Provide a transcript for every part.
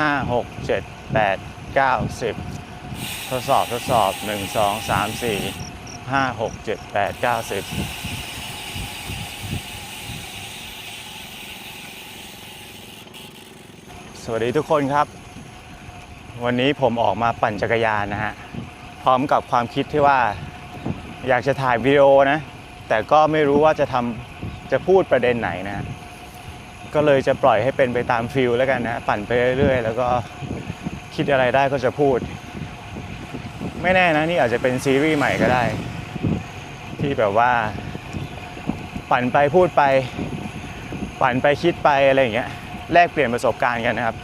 ห้าหกเจ็ดแปดเก้าสิบทดสอบทดสอบหนึ่งสองสามสี่ห้าหกเจ็ดแปดเก้าสิบสวัสดีทุกคนครับ วันนี้ผมออกมาปั่นจักรยานนะฮะ พร้อมกับความคิดที่ว่า อยากจะถ่ายวิดีโอนะ แต่ก็ไม่รู้ว่าจะทำจะพูดประเด็นไหนนะ ก็เลยจะปล่อยให้เป็นไปตามฟิลแล้วกันนะ ปั่นไปเรื่อยๆ แล้วก็คิดอะไรได้ก็จะพูด ไม่แน่นะนี่อาจจะเป็นซีรีส์ใหม่ก็ได้ ที่แบบว่า ปั่นไปพูดไป ปั่นไปคิดไปอะไรอย่างเงี้ยแลกเปลี่ยนประสบการณ์กันนะครับ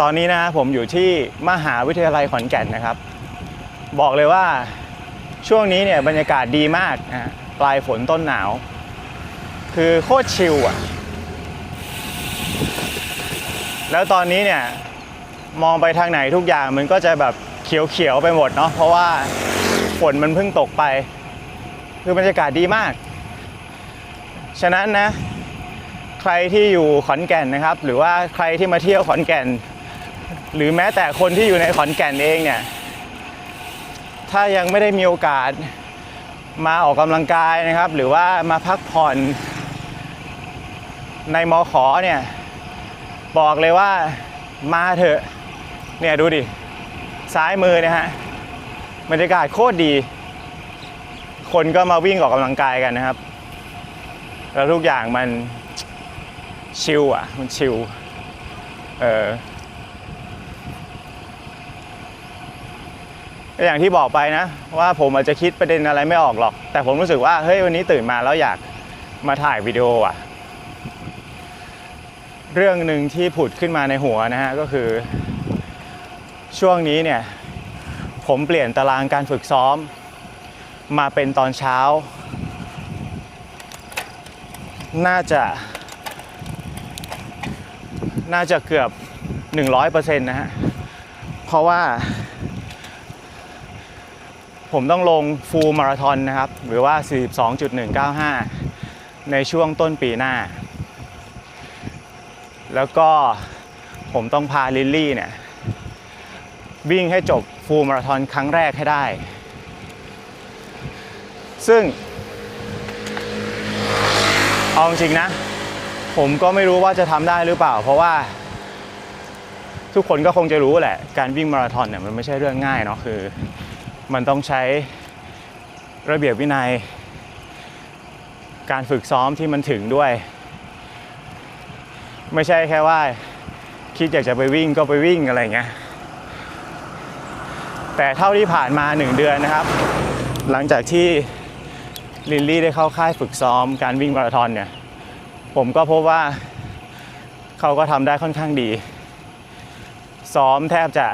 ตอนนี้นะผมอยู่ที่มหาวิทยาลัยขอนแก่นนะครับ บอกเลยว่าช่วงนี้เนี่ยบรรยากาศดีมากนะฮะ ปลายฝนต้นหนาว คือโคตรชิลอะ แล้วตอนนี้เนี่ย มองไปทางไหนทุกอย่างมันก็จะแบบเขียวๆไปหมดเนาะเพราะว่าฝนมันเพิ่งตกไป คือบรรยากาศดีมาก ฉะนั้นนะ ใครที่อยู่ขอนแก่นนะครับ หรือว่าใครที่มาเที่ยวขอนแก่น หรือแม้แต่คนที่อยู่ในขอนแก่นเองเนี่ย ถ้ายังไม่ได้มีโอกาส มาออกกำลังกายนะครับ หรือว่ามาพักผ่อน ในมอขอเนี่ยบอกเลยว่ามาเถอะเนี่ยดูดิ ซ้ายมือนะฮะบรรยากาศโคตรดี คนก็มาวิ่งออกกำลังกายกันนะครับ แล้วทุกอย่างมันชิลอะ มันชิลเออ ก็อย่างที่บอกไปนะ ว่าผมอาจจะคิดประเด็นอะไรไม่ออกหรอก แต่ผมรู้สึกว่าเฮ้ยวันนี้ตื่นมาแล้วอยากมาถ่ายวิดีโออะ เรื่องหนึ่งที่ผุดขึ้นมาในหัวนะฮะก็คือ ช่วงนี้เนี่ย ผมเปลี่ยนตารางการฝึกซ้อม มาเป็นตอนเช้า น่าจะ น่าจะเกือบ 100%นะฮะเพราะว่า ผมต้องลงฟูลมาราธอนนะครับ หรือว่า 42.195 ในช่วงต้นปีหน้า แล้วก็ผมต้องพาลิลลี่เนี่ย วิ่งให้จบฟูลมาราธอนครั้งแรกให้ได้ ซึ่ง เอาจริงนะ ผมก็ไม่รู้ว่าจะทำได้หรือเปล่า เพราะว่า ทุกคนก็คงจะรู้แหละ การวิ่งมาราธอนเนี่ยมันไม่ใช่เรื่องง่ายเนาะคือ มันต้องใช้ระเบียบวินัย การฝึกซ้อมที่มันถึงด้วย ไม่ใช่แค่ว่า คิดอยากจะไปวิ่งก็ไปวิ่งอะไรเงี้ยแต่เท่าที่ผ่านมา 1 เดือนนะครับ หลังจากที่ลินลี่ได้เข้าค่ายฝึกซ้อมการวิ่งมาราธอนเนี่ยผมก็พบว่าเขาก็ทำได้ค่อนข้างดี ซ้อมแทบจะ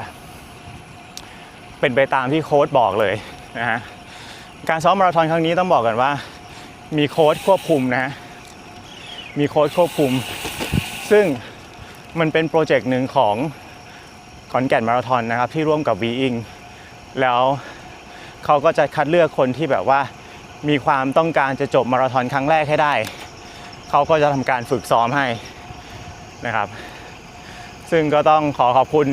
เป็นไปตามที่โค้ชบอกเลยนะฮะการซ้อมมาราธอนครั้งนี้ต้องบอกกันว่า มีโค้ชควบคุมนะมีโค้ชควบคุม ซึ่งมันเป็นโปรเจกต์หนึ่งของขอนแก่นมาราธอนนะครับ ที่ร่วมกับ v ีอิงแล้วเขาก็จะคัดเลือกคนที่แบบว่ามีความต้องการจะจบมาราธอนครั้งแรกให้ได้ เขาก็จะทำการฝึกซ้อมให้นะครับ ซึ่งก็ต้องขอขอบคุณ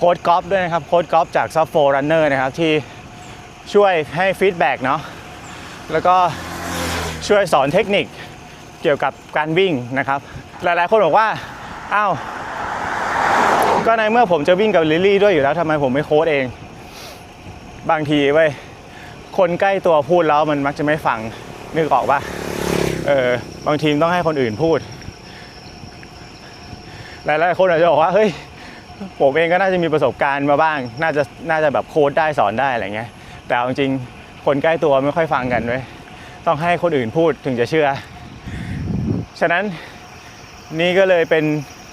โค้ดกอล์ฟด้วยนะครับโค้ดกอล์ฟจากซัฟโฟรันเนอร์นะครับที่ช่วยให้ฟีดแบ็กเนาะแล้วก็ช่วยสอนเทคนิคเกี่ยวกับการวิ่งนะครับ หลายๆ คนบอกว่าอ้าวก็ในเมื่อผมจะวิ่งกับลิลลี่ด้วยอยู่แล้วทำไมผมไม่โค้ดเอง บางทีเว้ยคนใกล้ตัวพูดแล้วมันมักจะไม่ฟังนึกออกปะเออบางทีต้องให้คนอื่นพูด หลายๆคนอาจจะบอกว่าเฮ้ย ผมเองก็น่าจะมีประสบการณ์มาบ้าง น่าจะน่าจะแบบโค้ดได้สอนได้อะไรเงี้ย แต่เอาจริงคนใกล้ตัวไม่ค่อยฟังกันเว้ยต้องให้คนอื่นพูดถึงจะเชื่อ ฉะนั้นนี่ก็เลยเป็น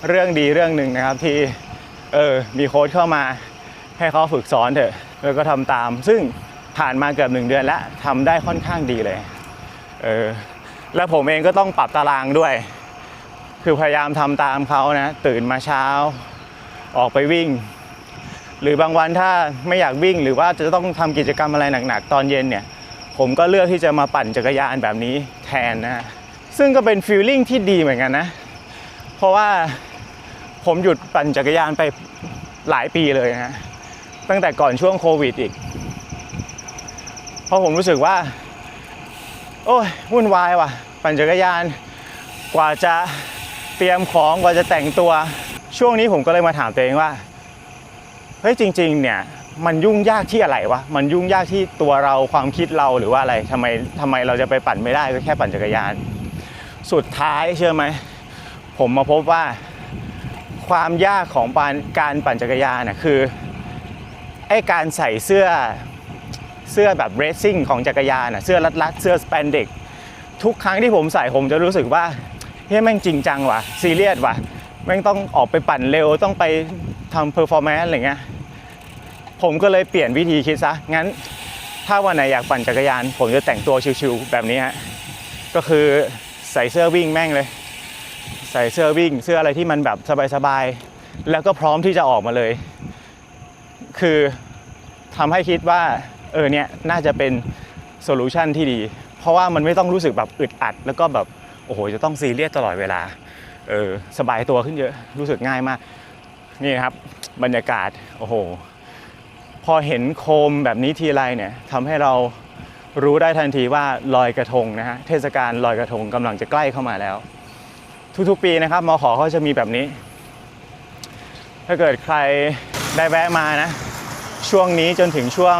เรื่องดีเรื่องหนึ่งนะครับที่เออมีโค้ชเข้ามาให้เขาฝึกสอนเถอะแล้วก็ทำตาม ซึ่งผ่านมาเกือบหนึ่งเดือนแล้วทำได้ค่อนข้างดีเลยเออแล้วผมเองก็ต้องปรับตารางด้วย คือพยายามทำตามเขานะ ตื่นมาเช้า ออกไปวิ่ง หรือบางวันถ้าไม่อยากวิ่ง หรือว่าจะต้องทำกิจกรรมอะไรหนักๆ ตอนเย็นเนี่ย ผมก็เลือกที่จะมาปั่นจักรยานแบบนี้แทนนะฮะซึ่งก็เป็นฟีลลิ่งที่ดีเหมือนกันนะ เพราะว่าผมหยุดปั่นจักรยานไปหลายปีเลยนะตั้งแต่ก่อนช่วงโควิดอีก เพราะผมรู้สึกว่า โอ้ยวุ่นวายว่ะ ปั่นจักรยาน กว่าจะเตรียมของกว่าจะแต่งตัว ช่วงนี้ผมก็เลยมาถามตัวเองว่าเฮ้ยจริง ๆ เนี่ยมันยุ่งยากที่อะไรวะมันยุ่งยากที่ตัวเราความคิดเราหรือว่าอะไรทำไมทำไมเราจะไปปั่นไม่ได้ก็แค่ปั่นจักรยาน สุดท้ายเชื่อไหมผมมาพบว่าความยากของการการปั่นจักรยานน่ะคือไอการใส่เสื้อเสื้อแบบเรซซิ่งของจักรยานน่ะเสื้อรัดๆเสื้อสเปนเด็กทุกครั้งที่ผมใส่ผมจะรู้สึกว่าเฮ้ยแม่งจริงจังว่ะซีเรียสว่ะ แม่งต้องออกไปปั่นเร็วต้องไปทำเพอร์ฟอร์แมนซ์อะไรเงี้ยผมก็เลยเปลี่ยนวิธีคิดซะ งั้น ถ้าวันไหนอยากปั่นจักรยาน ผมจะแต่งตัวชิวๆแบบนี้ฮะก็คือใส่เสื้อวิ่งแม่งเลย ใส่เสื้อวิ่ง เสื้ออะไรที่มันแบบสบายๆแล้วก็พร้อมที่จะออกมาเลย คือทำให้คิดว่าเออเนี่ยน่าจะเป็นโซลูชันที่ดี เพราะว่ามันไม่ต้องรู้สึกแบบอึดอัด แล้วก็แบบโอ้โหจะต้องซีเรียสตลอดเวลา เออสบายตัวขึ้นเยอะรู้สึกง่ายมาก นี่ครับบรรยากาศโอ้โห พอเห็นโคมแบบนี้ทีไรเนี่ยทำให้เรารู้ได้ทันทีว่าลอยกระทงนะฮะเทศกาลลอยกระทงกำลังจะใกล้เข้ามาแล้ว ทุกๆปีนะครับมอขอเขาจะมีแบบนี้ ถ้าเกิดใครได้แวะมานะ ช่วงนี้จนถึงช่วง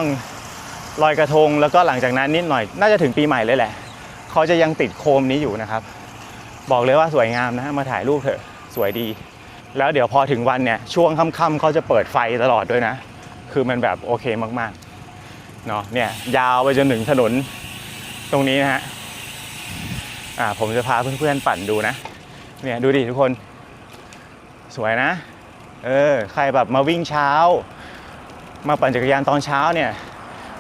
ลอยกระทง แล้วก็หลังจากนั้นนิดหน่อย น่าจะถึงปีใหม่เลยแหละ เขาจะยังติดโคมนี้อยู่นะครับ บอกเลยว่าสวยงามนะฮะมาถ่ายรูปเถอะสวยดี แล้วเดี๋ยวพอถึงวันเนี่ยช่วงค่ำๆเขาจะเปิดไฟตลอดด้วยนะ คือมันแบบโอเคมากๆเนาะเนี่ยยาวไปจนถึงถนนตรงนี้นะฮะอ่าผมจะพาเพื่อนๆปั่นดูนะเนี่ยดูดิทุกคนสวยนะ เออ ใครแบบมาวิ่งเช้า มาปั่นจักรยานตอนเช้าเนี่ย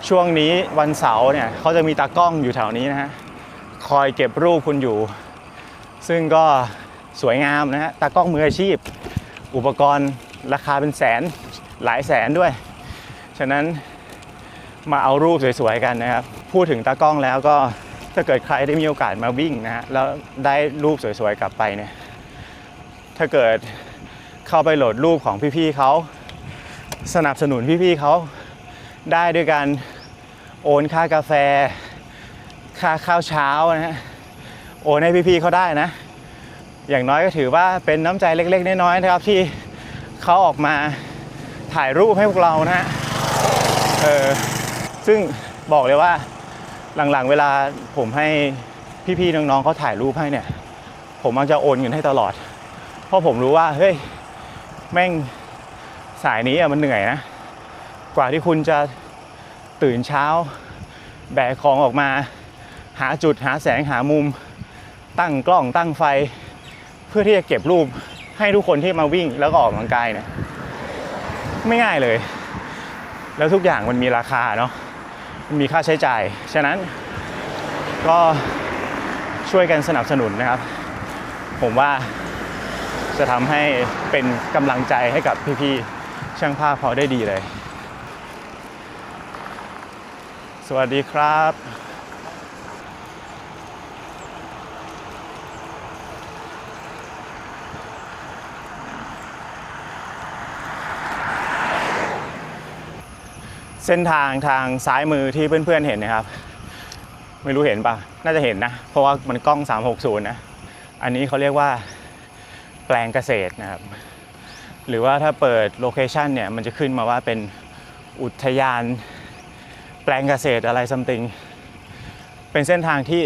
ช่วงนี้วันเสาร์เนี่ยเขาจะมีตากล้องอยู่แถวนี้นะฮะ คอยเก็บรูปคุณอยู่ ซึ่งก็สวยงามนะฮะตากล้องมืออาชีพ อุปกรณ์ราคาเป็นแสนหลายแสนด้วย ฉะนั้นมาเอารูปสวยๆกันนะครับ พูดถึงตากล้องแล้วก็ถ้าเกิดใครได้มีโอกาสมาวิ่งนะฮะแล้วได้รูปสวยๆกลับไปเนี่ยถ้าเกิดเข้าไปโหลดรูปของพี่ๆเขาสนับสนุนพี่ๆเขาได้ด้วยการโอนค่ากาแฟ ค่าข้าวเช้านะฮะ โอนให้พี่ๆเขาได้นะ อย่างน้อยก็ถือว่าเป็นน้ำใจเล็กๆ น้อยๆนะครับที่เขาออกมาถ่ายรูปให้พวกเรานะฮะเออซึ่งบอกเลยว่าหลังๆ เวลาผมให้พี่ๆน้องๆเขาถ่ายรูปให้เนี่ย ผมมักจะโอนเงินให้ตลอด เพราะผมรู้ว่าเฮ้ยแม่งสายนี้อะมันเหนื่อยนะ กว่าที่คุณจะตื่นเช้า แบกของออกมา หาจุดหาแสงหามุม ตั้งกล้องตั้งไฟ เพื่อที่จะเก็บรูปให้ทุกคนที่มาวิ่งแล้วก็ออกกำลังกายเนี่ยไม่ง่ายเลย แล้วทุกอย่างมันมีราคาเนาะมันมีค่าใช้จ่าย ฉะนั้นก็ช่วยกันสนับสนุนนะครับ ผมว่าจะทำให้เป็นกำลังใจให้กับพี่ๆช่างภาพเขาได้ดีเลย สวัสดีครับ เส้นทางทางซ้ายมือที่เพื่อนๆเห็นนะครับ ไม่รู้เห็นปะน่าจะเห็นนะ เพราะว่ามันกล้อง 360 นะ อันนี้เขาเรียกว่าแปลงเกษตรนะครับ หรือว่าถ้าเปิดโลเคชันเนี่ย มันจะขึ้นมาว่าเป็นอุทยานแปลงเกษตรอะไรซัมติง เป็นเส้นทางที่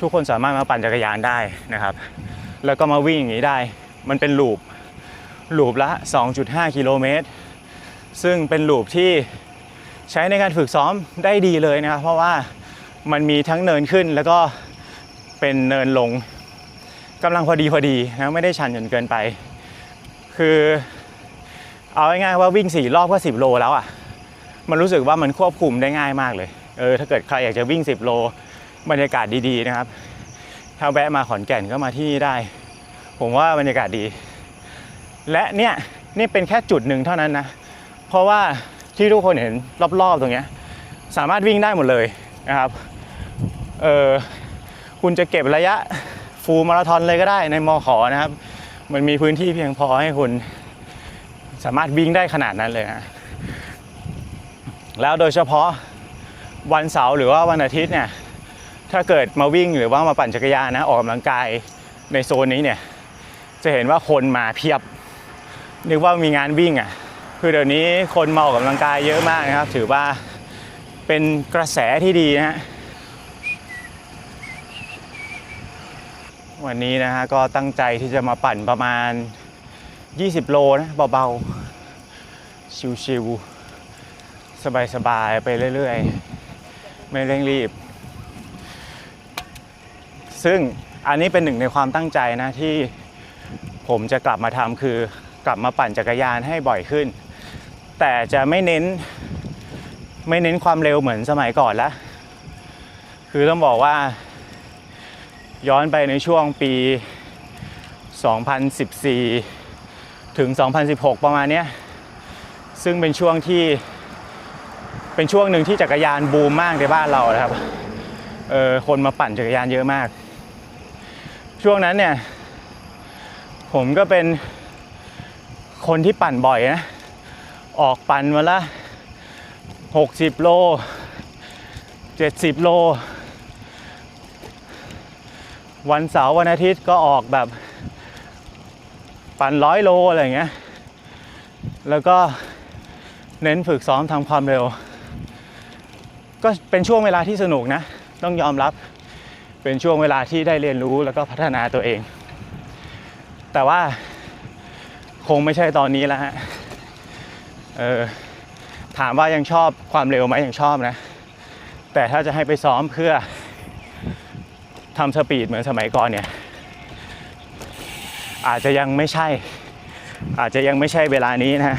ทุกคนสามารถมาปั่นจักรยานได้นะครับ แล้วก็มาวิ่งอย่างนี้ได้ มันเป็นลูปลูปละ 2.5 กิโลเมตร ซึ่งเป็นลูปที่ ใช้ในการฝึกซ้อมได้ดีเลยนะครับ เพราะว่ามันมีทั้งเนินขึ้นแล้วก็เป็นเนินลงกำลังพอดีพอดีนะไม่ได้ชันจนเกินไป คือเอาง่ายๆว่าวิ่งสี่รอบก็ 10 โลแล้วอะมันรู้สึกว่ามันควบคุมได้ง่ายมากเลยเออถ้าเกิดใครอยากจะวิ่ง 10 โลบรรยากาศดีๆนะครับถ้าแวะมาขอนแก่นก็มาที่นี่ได้ ผมว่าบรรยากาศดี และเนี่ยนี่เป็นแค่จุดหนึ่งเท่านั้นนะเพราะว่า ที่ทุกคนเห็นรอบๆตรงเนี้ยสามารถวิ่งได้หมดเลยนะครับเออคุณจะเก็บระยะฟูลมาราธอนเลยก็ได้ในมอขอนะครับ มันมีพื้นที่เพียงพอให้คุณสามารถวิ่งได้ขนาดนั้นเลยนะแล้วโดยเฉพาะวันเสาร์หรือว่าวันอาทิตย์เนี่ยถ้าเกิดมาวิ่งหรือว่ามาปั่นจักรยานนะออกกำลังกายในโซนนี้เนี่ยจะเห็นว่าคนมาเพียบนึกว่ามีงานวิ่งอะ คือเดี๋ยวนี้คนมาออกกำลังกายเยอะมากนะครับ ถือว่าเป็นกระแสที่ดีนะฮะวันนี้นะฮะก็ตั้งใจที่จะมาปั่นประมาณ 20 โลนะเบาๆ ชิวๆสบายๆ ไปเรื่อยๆ ไม่เร่งรีบ ซึ่งอันนี้เป็นหนึ่งในความตั้งใจนะที่ผมจะกลับมาทำคือกลับมาปั่นจักรยานให้บ่อยขึ้น แต่จะไม่เน้นไม่เน้นความเร็วเหมือนสมัยก่อนละคือต้องบอกว่า ย้อนไปในช่วงปี 2014 ถึง 2016 ประมาณเนี้ยซึ่งเป็นช่วงที่เป็นช่วงหนึ่งที่จักรยานบูมมากในบ้านเรานะครับเออคนมาปั่นจักรยานเยอะมาก ช่วงนั้นเนี่ย ผมก็เป็นคนที่ปั่นบ่อยนะ ออกปั่นวันละ 60 โล 70 โล วันเสาร์วันอาทิตย์ก็ออกแบบปั่นร้อยโลอะไรเงี้ย แล้วก็เน้นฝึกซ้อมทำความเร็ว ก็เป็นช่วงเวลาที่สนุกนะ ต้องยอมรับ เป็นช่วงเวลาที่ได้เรียนรู้แล้วก็พัฒนาตัวเอง แต่ว่าคงไม่ใช่ตอนนี้แล้วฮะ เออถามว่ายังชอบความเร็วไหมยังชอบนะ แต่ถ้าจะให้ไปซ้อมเพื่อทำสปีดเหมือนสมัยก่อนเนี่ย อาจจะยังไม่ใช่ อาจจะยังไม่ใช่เวลานี้นะ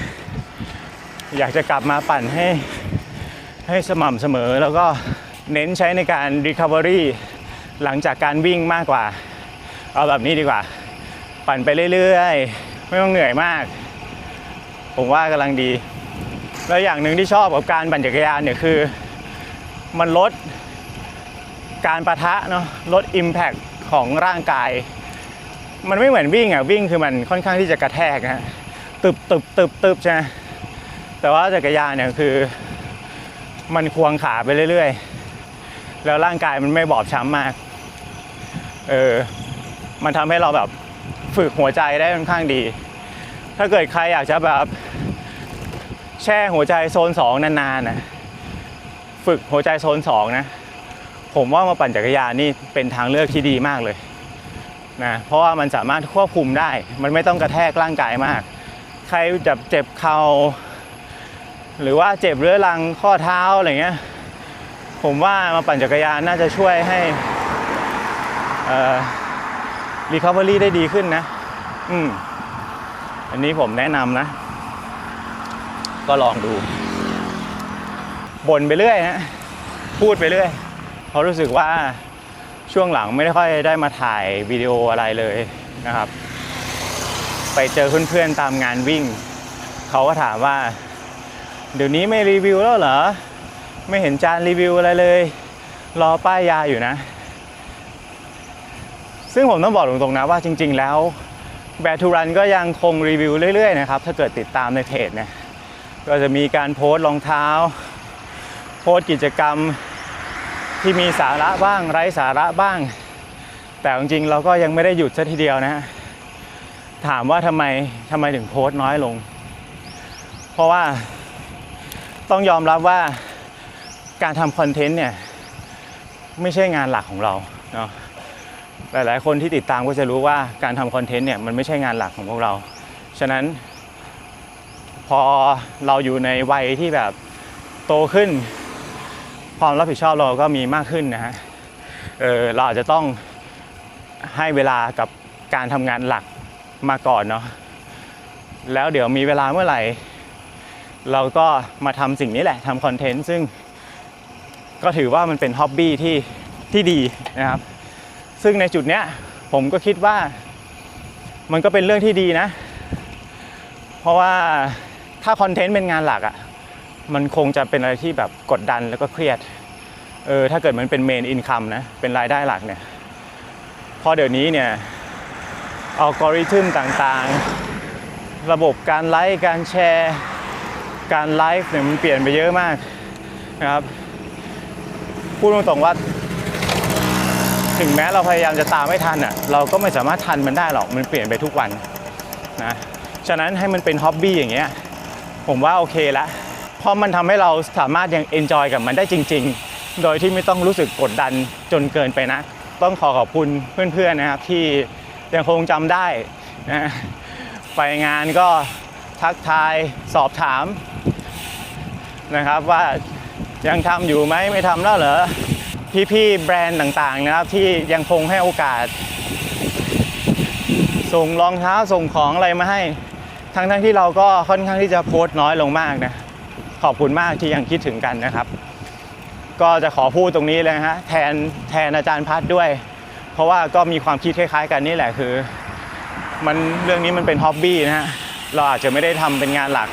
อยากจะกลับมาปั่นให้ให้สม่ำเสมอแล้วก็เน้นใช้ในการ Recovery หลังจากการวิ่งมากกว่า เอาแบบนี้ดีกว่า ปั่นไปเรื่อยๆ ไม่ต้องเหนื่อยมาก ผมว่ากำลังดี แล้วอย่างหนึ่งที่ชอบกับการปั่นจักรยานเนี่ยคือ มันลดการประทะเนาะลด Impact ของร่างกาย มันไม่เหมือนวิ่งอะวิ่งคือมันค่อนข้างที่จะกระแทกนะฮะตึบตึบตึบตึบใช่ไหมแต่ว่าจักรยานเนี่ยคือ มันควงขาไปเรื่อยๆ แล้วร่างกายมันไม่บอบช้ำมาก เออ มันทำให้เราแบบฝึกหัวใจได้ค่อนข้างดี ถ้าเกิดใครอยากจะแบบแช่หัวใจโซน 2 นานๆนะฝึกหัวใจโซน 2 นะ ผมว่ามาปั่นจักรยานนี่เป็นทางเลือกที่ดีมากเลยนะเพราะว่ามันสามารถควบคุมได้ มันไม่ต้องกระแทกร่างกายมาก ใครจะเจ็บเข่าหรือว่าเจ็บเรื้อรังข้อเท้าอะไรเงี้ยผมว่ามาปั่นจักรยานน่าจะช่วยให้เอ่อ recovery ได้ดีขึ้นนะ อืม อันนี้ผมแนะนำนะ ก็ลองดูบ่นไปเรื่อยฮะพูดไปเรื่อยเพราะรู้สึกว่าช่วงหลังไม่ได้ค่อยได้มาถ่ายวิดีโออะไรเลยนะครับ ไปเจอเพื่อนๆตามงานวิ่ง เขาก็ถามว่า เดี๋ยวนี้ไม่รีวิวแล้วเหรอ ไม่เห็นจานรีวิวอะไรเลย รอป้ายยาอยู่นะ ซึ่งผมต้องบอกตรงๆนะว่าจริง ๆ แล้ว แบทูรันก็ยังคงรีวิวเรื่อยๆนะครับ ถ้าเกิดติดตามในเพจเนี่ยก็จะมีการโพสต์รองเท้า โพสต์กิจกรรมที่มีสาระบ้างไร้สาระบ้าง แต่จริงๆเราก็ยังไม่ได้หยุดซะทีเดียวนะฮะถามว่าทำไมทำไมถึงโพสต์น้อยลง เพราะว่าต้องยอมรับว่าการทำคอนเทนต์เนี่ย ไม่ใช่งานหลักของเราเนาะ หลาย ๆ คนที่ติดตามก็จะรู้ว่าการทำคอนเทนต์เนี่ยมันไม่ใช่งานหลักของพวกเรา ฉะนั้น พอเราอยู่ในวัยที่แบบโตขึ้น ความรับผิดชอบเราก็มีมากขึ้นนะฮะเออเราอาจจะต้องให้เวลากับการทำงานหลักมาก่อนเนาะแล้วเดี๋ยวมีเวลาเมื่อไหร่ เราก็มาทำสิ่งนี้แหละทำคอนเทนต์ซึ่งก็ถือว่ามันเป็นฮ็อบบี้ที่ที่ดีนะครับ ซึ่งในจุดเนี้ยผมก็คิดว่ามันก็เป็นเรื่องที่ดีนะ เพราะว่าถ้าคอนเทนต์เป็นงานหลักอะ่ะมันคงจะเป็นอะไรที่แบบกดดันแล้วก็เครียดเออถ้าเกิดมันเป็นเมนอินคัมนะเป็นรายได้หลักเนี่ยคราะเดี๋ยวนี้เนี่ยอัลกอริทึมต่างๆ ระบบการไลค์การแชร์ การไลฟ์เนี่ยมันเปลี่ยนไปเยอะมากนะครับพูดตรงๆว่า ถึงแม้เราพยายามจะตามไม่ทันอะเราก็ไม่สามารถทันมันได้หรอกมันเปลี่ยนไปทุกวันนะฉะนั้นให้มันเป็นฮ็อบบี้อย่างเงี้ยผมว่าโอเคละเพราะมันทำให้เราสามารถยังเอนจอยกับมันได้จริง ๆ โดยที่ไม่ต้องรู้สึกกดดันจนเกินไปนะ ต้องขอขอบคุณเพื่อนๆนะครับที่ยังคงจำได้นะไปงานก็ทักทายสอบถามนะครับว่ายังทำอยู่ไหมไม่ทำแล้วเหรอ พี่ๆแบรนด์ต่างๆนะครับที่ยังคงให้โอกาส ส่งรองเท้าส่งของอะไรมาให้ ทั้งๆที่เราก็ค่อนข้างที่จะโพสต์น้อยลงมากนะขอบคุณมากที่ยังคิดถึงกันนะครับ ก็จะขอพูดตรงนี้เลยฮะแทนแทนอาจารย์พัดด้วย เพราะว่าก็มีความคิดคล้ายๆ กันนี่แหละคือมันเรื่องนี้มันเป็นฮ็อบบี้นะฮะเราอาจจะไม่ได้ทำเป็นงานหลัก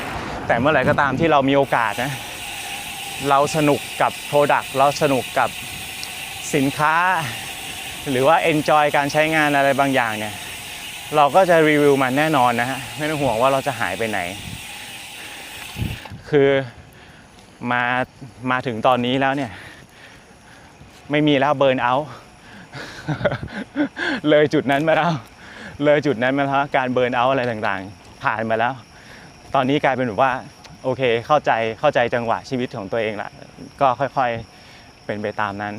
แต่เมื่อไหร่ก็ตามที่เรามีโอกาสนะเราสนุกกับโปรดักต์เราสนุกกับ สินค้า หรือว่า enjoy การใช้งานอะไรบางอย่างเนี่ยเราก็จะรีวิวมันแน่นอนนะฮะไม่ต้องห่วงว่าเราจะหายไปไหน คือมามาถึงตอนนี้แล้วเนี่ย ไม่มีแล้วเบิร์นเอาเลยจุดนั้นมาแล้ว เลยจุดนั้นมาแล้วการเบิร์นเอาอะไรต่างๆ ผ่านมาแล้ว ตอนนี้กลายเป็นแบบว่า โอเคเข้าใจเข้าใจจังหวะชีวิตของตัวเองละก็ค่อยๆเป็นไปตามนั้น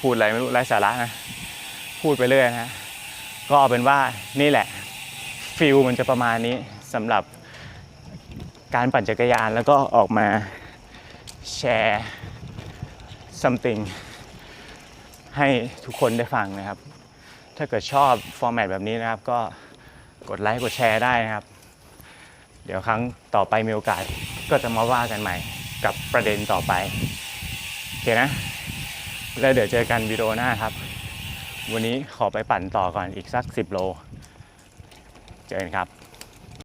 พูดอะไรไม่รู้ไร้สาระนะ พูดไปเรื่อยนะ ก็เอาเป็นว่านี่แหละฟิลมันจะประมาณนี้สำหรับการปั่นจักรยานแล้วก็ออกมาแชร์ something ให้ทุกคนได้ฟังนะครับ ถ้าเกิดชอบฟอร์แมตแบบนี้นะครับ ก็กดไลค์กดแชร์ได้นะครับ เดี๋ยวครั้งต่อไปมีโอกาสก็จะมาว่ากันใหม่กับประเด็นต่อไป โอเคนะ แล้วเดี๋ยวเจอกันวิดีโอหน้าครับ วันนี้ขอไปปั่นต่อก่อนอีกสัก 10 โล เจอกันครับ